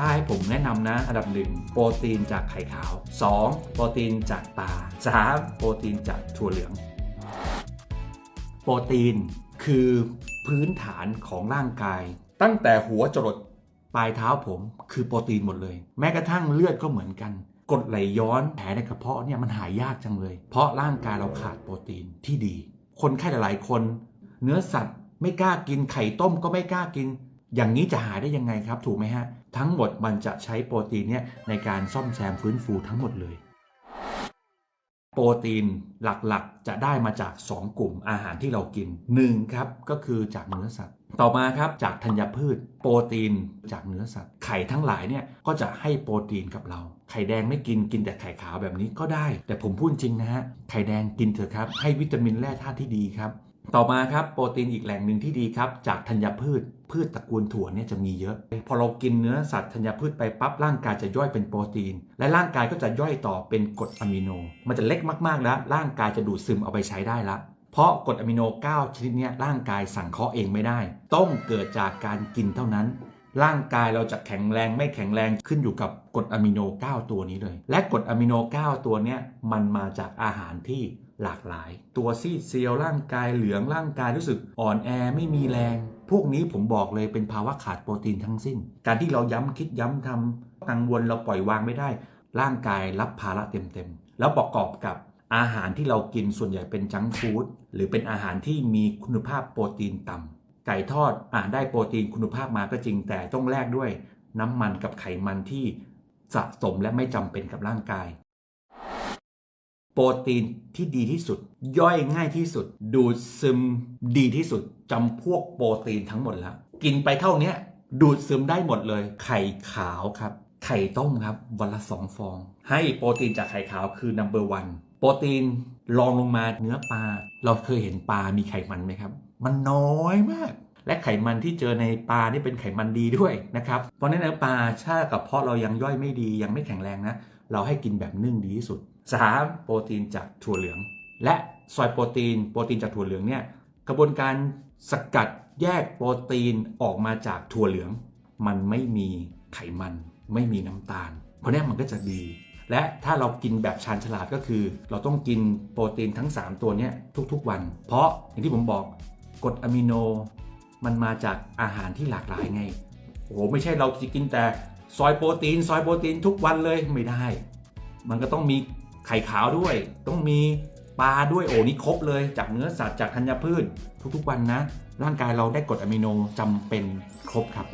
ถ้าให้ผมแนะนำนะ อันดับหนึ่งโปรตีนจากไข่ขาว 2. โปรตีนจากปลา 3. โปรตีนจากถั่วเหลือง โปรตีนคือพื้นฐานของร่างกาย ตั้งแต่หัวจรดปลายเท้าผมคือโปรตีนหมดเลย แม้กระทั่งเลือดก็เหมือนกันกดไหลย้อนแผลในกระเพาะเนี่ยมันหายยากจังเลย เพราะร่างกายเราขาดโปรตีนที่ดี คนไข้หลายๆคน เนื้อสัตว์ไม่กล้ากินไข่ต้มก็ไม่กล้ากิน อย่างนี้จะหายได้ยังไงครับถูกไหมฮะ ทั้งหมดมันจะใช้โปรตีนเนี่ยในการซ่อมแซมฟื้นฟูทั้งหมดเลยโปรตีนหลักๆ จะได้มาจาก 2 กลุ่มอาหารที่เรากิน1ครับก็คือจากเนื้อสัตว์ ต่อมาครับจากธัญพืช โปรตีนจากเนื้อสัตว์ ไข่ทั้งหลายเนี่ยก็จะให้โปรตีนกับเรา ไข่แดงไม่กินกินแต่ไข่ขาวแบบนี้ก็ได้ แต่ผมพูดจริงนะฮะไข่แดงกินเถอะครับ ให้วิตามินแร่ธาตุที่ดีครับ ต่อมาครับโปรตีนอีกแหล่งหนึ่งที่ดีครับจากธัญพืช พืชตระกูลถั่วเนี่ยจะมีเยอะ พอเรากินเนื้อสัตว์ธัญพืชไปปั๊บร่างกายจะย่อยเป็นโปรตีน และร่างกายก็จะย่อยต่อเป็นกรดอะมิโน มันจะเล็กมากๆแล้ว ร่างกายจะดูดซึมเอาไปใช้ได้ละเพราะกรดอะมิโน 9 ชนิดเนี้ร่างกายสั่งเคาะเองไม่ได้ ต้องเกิดจากการกินเท่านั้น ร่างกายเราจะแข็งแรงไม่แข็งแรงขึ้นอยู่กับกรดอะมิโน 9 ตัวนี้เลย และกรดอะมิโน 9 ตัวเนี้ยมันมาจากอาหารที่ หลากหลาย ตัวซีดเซียวร่างกายเหลืองร่างกายรู้สึกอ่อนแอไม่มีแรง พวกนี้ผมบอกเลยเป็นภาวะขาดโปรตีนทั้งสิ้น การที่เราย้ำคิดย้ำทำกังวลเราปล่อยวางไม่ได้ ร่างกายรับภาระเต็มๆ แล้วประกอบกับอาหารที่เรากินส่วนใหญ่เป็นจังฟู้ดหรือเป็นอาหารที่มีคุณภาพโปรตีนต่ำไก่ทอดอ่าได้โปรตีนคุณภาพมาก็จริงแต่ต้องแลกด้วย น้ำมันกับไขมันที่สะสมและไม่จำเป็นกับร่างกาย โปรตีนที่ดีที่สุด ย่อยง่ายที่สุด ดูดซึมดีที่สุดจำพวกโปรตีนทั้งหมดแล้ว กินไปเท่านี้ดูดซึมได้หมดเลย ไข่ขาวครับ ไข่ต้มครับ วันละสองฟอง ให้โปรตีนจากไข่ขาวคือ number one โปรตีนรองลงมาเนื้อปลา เราเคยเห็นปลามีไขมันไหมครับ มันน้อยมาก และไขมันที่เจอในปลานี่เป็นไขมันดีด้วยนะครับเพราะฉะนั้นเนื้อปลาถ้ากับเพาะเรายังย่อยไม่ดียังไม่แข็งแรงนะเราให้กินแบบนึ่งดีที่สุด 3. โปรตีนจากถั่วเหลือง และซอยโปรตีนโปรตีนจากถั่วเหลืองเนี่ยกระบวนการสกัดแยกโปรตีนออกมาจากถั่วเหลือง มันไม่มีไขมัน ไม่มีน้ำตาล เพราะนี้มันก็จะดี และถ้าเรากินแบบชาญฉลาดก็คือ เราต้องกินโปรตีนทั้ง 3 ตัวนี้ทุกๆวัน เพราะอย่างที่ผมบอกกรดอะมิโน มันมาจากอาหารที่หลากหลายไง โอ้โห ไม่ใช่เราจะกินแต่ซอยโปรตีน ซอยโปรตีนทุกวันเลยไม่ได้ มันก็ต้องมีไข่ขาวด้วย ต้องมีปลาด้วยโอ้นี่ครบเลย จากเนื้อสัตว์จากธัญพืช ทุกๆวันนะ ร่างกายเราได้กรดอะมิโนจำเป็นครบครับ